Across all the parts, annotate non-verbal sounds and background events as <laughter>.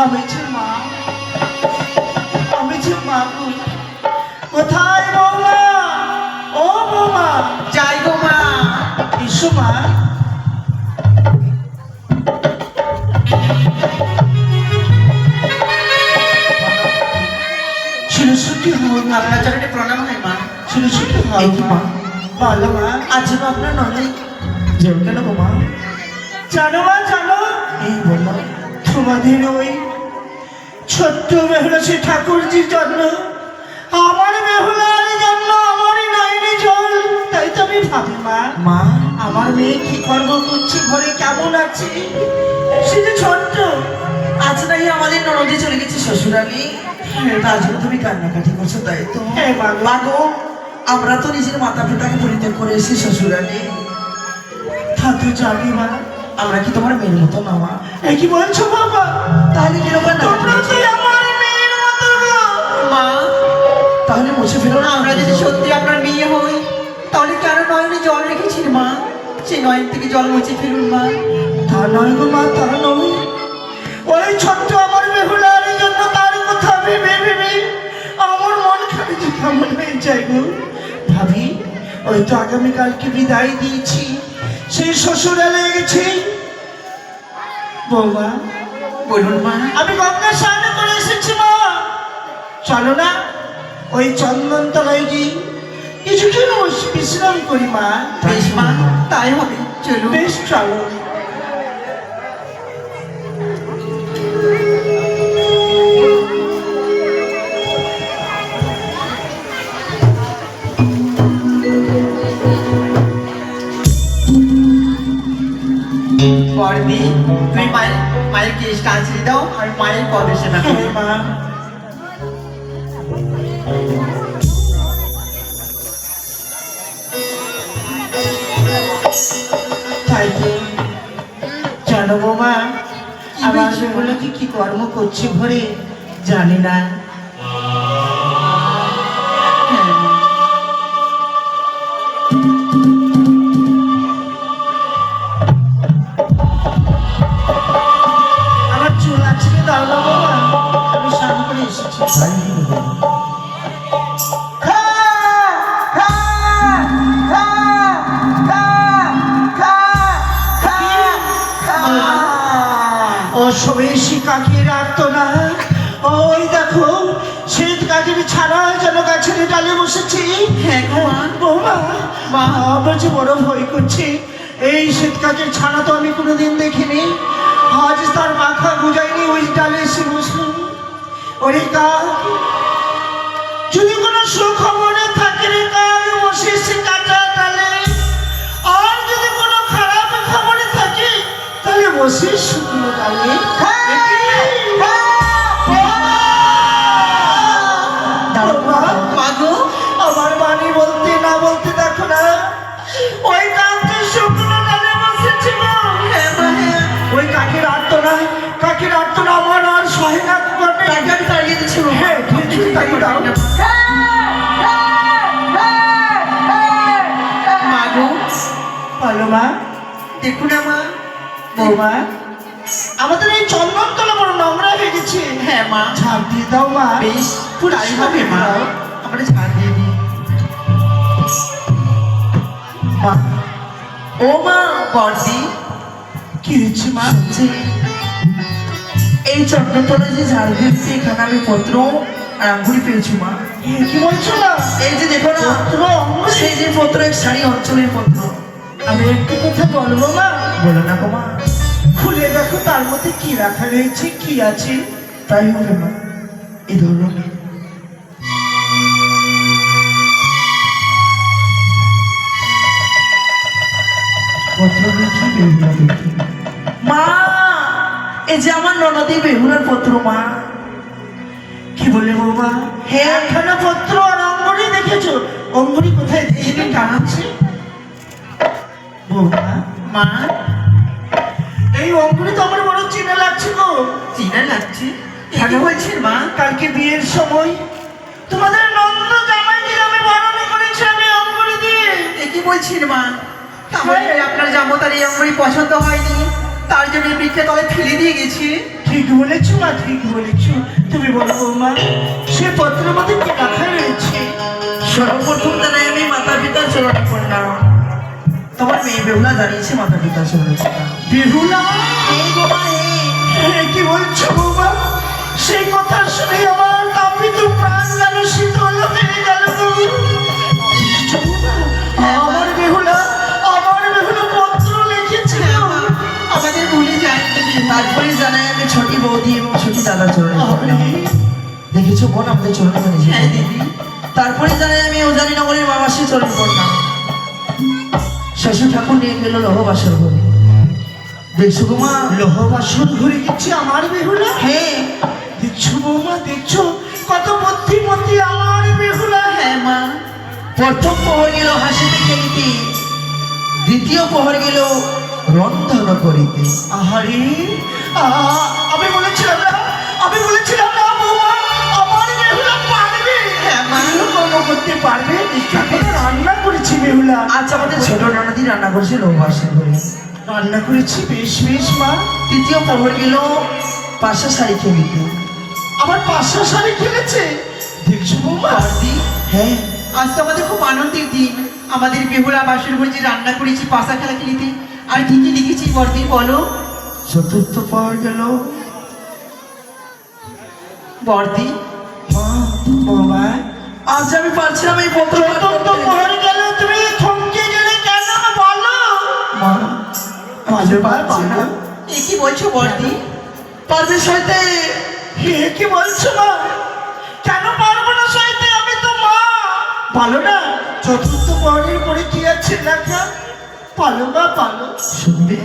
আমি যে মা আমি যে মা। কোথায় বৌমা? ও বৌমা যাই গো মা এসো মা। হও মা। আপনার চরণে প্রণাম হয় মা। ছিল সুখী হও এই কি মা। মা? আজ আপনার ননদ যেও। কেন গো মা জানো মা জানো। এই বলল তোমাদের ওই ছোট্ট বেহুলা সে ঠাকুরজির জন্য। আমার বেহুলার জন্য আমারই নয়নে জল। তাই তো আমি ভাবি মা মা। আমার মেয়ে কি কর্ম করছে ঘরে কেমন আছে? সে যে ছোট্ট। আজ নাই আমাদের ননদে চলে গেছে শ্বশুরালি তার জন্য তুমি কান্নাকাটি করছ তাই তো? হ্যাঁ, মা। মা গো আমরা তো নিজের মাতা পিতাকে পরিত্যাগ করে এসেছি শ্বশুরালি তা তো জানি মা। আমরা কি তোমার মেয়ের মতো না মা? এ কি বলছো বাবা? তাহলে কীরকম তোমরা কি আমার মেয়ের মতো গো? মা? তাহলে মুছে ফেলো না। আমরা যদি সত্যি আপনার মেয়ে হই তাহলে কেন নয়নে জল রেখেছেন মা? সেই নয়ন থেকে জল মুছে ফেলুন মা। তা নয় গো মা তা নয়। ওই ছোট্ট আমার বেহুলার জন্য তার কথা ভেবে ভেবে আমার মন খালি যে কেমন হয়ে যায় গো। ভাবি ওই তো আগামীকালকে বিদায় দিয়েছি। সেই শ্বশুরালে গেছি বৌমা বলুন মা। আমি গঙ্গা স্নান করে এসেছি মা। চলো না ওই চন্দন তলায় গিয়ে কিছুক্ষণ বিশ্রাম করি মা। বেশ মা তাই হবে চলো বেশ চলো। তুমি মায়ের মায়ের কেসটা আঁচড়ে দাও আর মায়ের পদে সেবা <laughs> মা। তাই জানো বৌমা আমার সেগুলোকে কি কর্ম করছে ঘরে জানি না। সবেশি কাকির না ওই দেখো শীত কাকির ছাড়া যেন গাছের ডালে বসেছি। হ্যাঁ বৌমা বড় ভয় করছে। এই শীত কাকের ছাড়া তো আমি কোনোদিন দেখিনি। আজ তার মাথা গুজাইনি ওই ডালে এসে বসল ওরে কাক যদি কোনো সুখবরে বসে শুকনো গো আমার বাণী বলতে না বলতে দেখো না ওই কাকটা শুকনো ডালে বসেছে গো। হ্যাঁ মা হ্যাঁ ওই কাকের আত্মনা কাকের আত্মনা আমার আর সহে না তাকে তাড়িয়ে দিচ্ছি হ্যাঁ তাই দাও মা গো ভালো মা দেখুন না মা বৌমা। আমাদের এই চন্দনতলা বড় নোংরা হয়ে গেছে। হ্যাঁ মা। ঝাঁপ দিয়ে দাও মা। বেশ পরিষ্কার হবে মা। আমরা ঝাড় দিয়ে দিই। মা। ও মা বর্দি। কি হয়েছে মা? যে এই চন্দ্রতলা যে ঝাড় দিচ্ছি এখানে আমি পত্র আর আঙ্গুলি পেয়েছি মা। কি বলছো না এই যে দেখো না সেই যে পত্র এক শাড়ি অঞ্চলের পত্র। আমি একটু কথা বলব মা? বলো না মা। খুলে দেখো তার মধ্যে কি রাখা রয়েছে কি আছে। তাই হবে মা এই ধরো পত্র লিখি বেহুলা মা এই যে আমার ননদী বেহুলার পত্র মা। কি বলে বৌমা? হ্যাঁ। একখানা পত্র আর অঙ্গনি দেখেছ? অঙ্গনি কোথায় দেখে টানাচ্ছে বৌমা মা? এই অঙ্গনি তো আমার বড় চিনে লাগছে গো। চিনা লাগছে? ভালো হয়েছে মা? কালকে বিয়ের সময়। তোমাদের নন্দ জামাই দিয়ে আমি বরণ করেছি আমি অঙ্গনি দিয়ে। কি বলছেন মা? তাহলে আপনার জামতার এই আঙ্গুরি পছন্দ হয়নি। তার জন্য বৃক্ষে তলে ফেলে দিয়ে গেছি। ঠিক বলেছ মা ঠিক বলেছ। তুমি বলো বৌমা সে পত্রের মধ্যে কি লেখা রয়েছে? সর্বপ্রথম জানাই আমি মাতা পিতার চরণে প্রণাম তোমার মেয়ে বেহুলা জানিয়েছে মাতা পিতার চরণে বেহুলা? এই বাবা এই। এ, কি বলছো বৌমা? সেই কথা শুনে আমার তাপিত প্রাণ যেন শীতল হয়ে গেল গো। দেখছ বৌমা? আমার বেহুলা আমার বেহুলা পত্র লিখেছিল আমাদের ভুলে যায় তারপরে জানাই আমি ছোটি বৌদি এবং ছোটি দাদার চরণে দেখেছ বোন আমাদের চরণে হ্যাঁ দিদি তারপরে জানাই আমি ওজানি নগরের মামাসি চরণ করলাম শ্বশুর ঠাকুর নিয়ে গেল লোহবাসর ঘরে। দেখছ গোমা লোহ বাসন ঘুরে গেছে আমার বেহুলা? হ্যাঁ। দেখছ বৌমা দেখছ? কত বুদ্ধিমতী আমার বেহুলা। হ্যাঁ মা। প্রথম প্রহর গেল হাসিতে খেলিতে দ্বিতীয় প্রহর গেল রন্ধন করিতে। আহারে আহা, আমি বলেছিলাম কর্ম করতে পারবে রান্না করেছি বেহুলা। আজ আমাদের ছোট ননদি রান্না করছে লোহবাসর ঘরে রান্না করেছি বেশ বেশ মা। তৃতীয় প্রহর গেল পাশা শাড়ি খেলিতে আমার পাঁচশো শাড়ি খেলেছে দেখছ বৌমা? হ্যাঁ। আজ তো আমাদের খুব আনন্দের দিন। আমাদের বেহুলা বাসুর ঘরে যে রান্না করেছি পাশা খেলা খেলিতে আর কি কি লিখেছি বর্দি বলো? চতুর্থ পাওয়া গেল। বর্দি। মা বৌমা আজ আমি পারছিলাম এই পত্র। তুমি থমকে গেলে কেন বলো? মাঝে পারছি না। এ কি বলছো বর্দি? পারবে সইতে হে কি বলছো মা? কেন পারব না সইতে আমি তো মা? ভালো না। চতুর্থ পরের পরে কি আছে লেখা? পালো মা পালো শুনবে?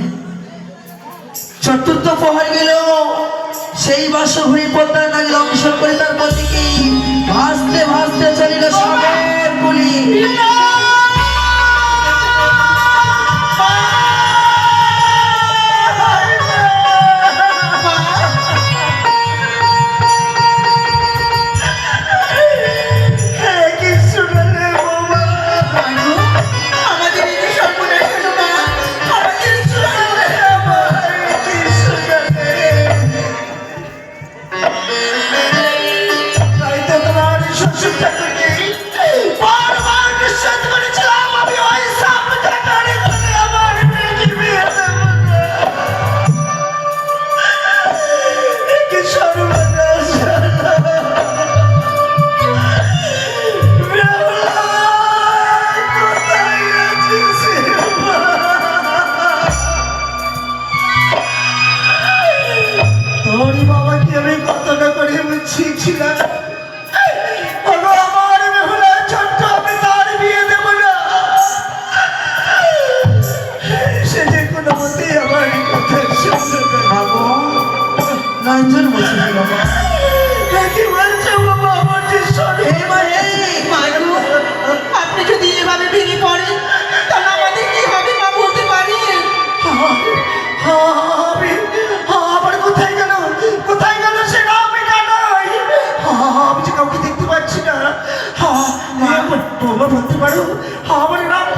চতুর্থ প্রহর গেল সেই বাসভূমি পদ্মার নাগের অংশ করে তার পথে কি? ভাসতে ভাসতে চলিল সাগর গুলি <laughs> 好好